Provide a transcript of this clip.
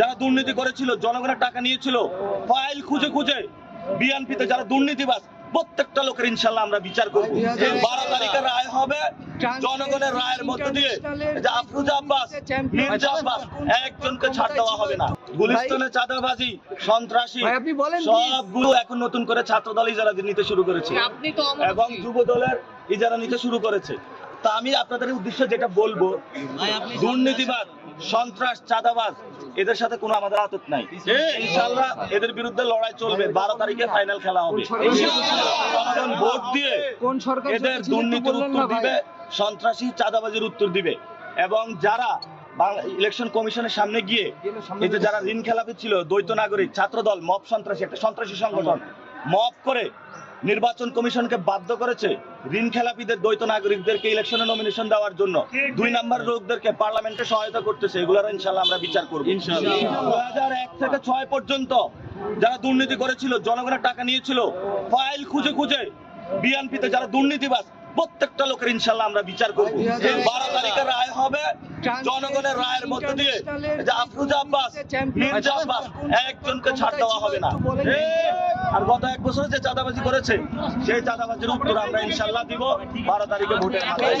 যারা দুর্নীতি করেছিল জনগণের টাকা নিয়েছিল ফাইল খুঁজে খুঁজে বিএনপিতে যারা দুর্নীতিবাজ প্রত্যেকটা লোকের ইনশাল্লাহ আমরা বিচার করব। বারো তারিখে রায় হবে জনগণের রায়ের মধ্যে দিয়ে যে আফরুজা আব্বাস মির্জা আব্বাস একজনকে ছাড় দেওয়া হবে না। গুলিস্তানে চাঁদাবাজি সন্ত্রাসী ভাই, আপনি বলেন, please। সবগুলো এখন নতুন করে ছাত্র দল ইজারা নিতে শুরু করেছে। আপনি তো অমর এবং যুব দলের ইজারা নিতে শুরু করেছে। তা আমি আপনাদের উদ্দেশ্যে যেটা বলব দুর্নীতিবাদ সন্ত্রাস চাঁদাবাজ এদের সাথে কোনো আমাদের আতত নাই। ইনশাল্লাহ এদের বিরুদ্ধে লড়াই চলবে বারো তারিখে ফাইনাল খেলা হবে। ভোট দিয়ে কোন সরকার এদের দুর্নীতির উত্তর দিবে সন্ত্রাসী চাঁদাবাজির উত্তর দিবে। এবং যারা ইলেকশন কমিশনের সামনে গিয়ে এই যে যারা ঋণ খেলাপি ছিল দ্বৈত নাগরিক ছাত্রদল মব সন্ত্রাসী একটা সন্ত্রাসী সংগঠন মব করে নির্বাচন কমিশনকে বাধ্য করেছে ঋণ খেলাপিদের দ্বৈত নাগরিকদেরকে ইলেকশনে নমিনেশন দেওয়ার জন্য। দুই নাম্বার লোকদেরকে পার্লামেন্টে সহায়তা করতেছে এগুলোর ইনশাল্লাহ আমরা বিচার করব। দু হাজার এক থেকে ছয় পর্যন্ত যারা দুর্নীতি করেছিল জনগণের টাকা নিয়েছিল ফাইল খুঁজে খুঁজে বিএনপিতে যারা দুর্নীতিবাজ প্রত্যেকটা লোকের ইনশাল্লাহ আমরা বিচার করব। বারো তারিখে রায় হবে জনগণের রায়ের মধ্যে দিয়ে। যে আফরুজা আব্বাস মির্জা আব্বাস একজনকে ছাড় দেওয়া হবে না। আর গত এক বছরে যে চাঁদাবাজি করেছে সেই চাঁদাবাজির উত্তর আমরা ইনশাল্লাহ দিব। বারো তারিখে ভোটের মাথায়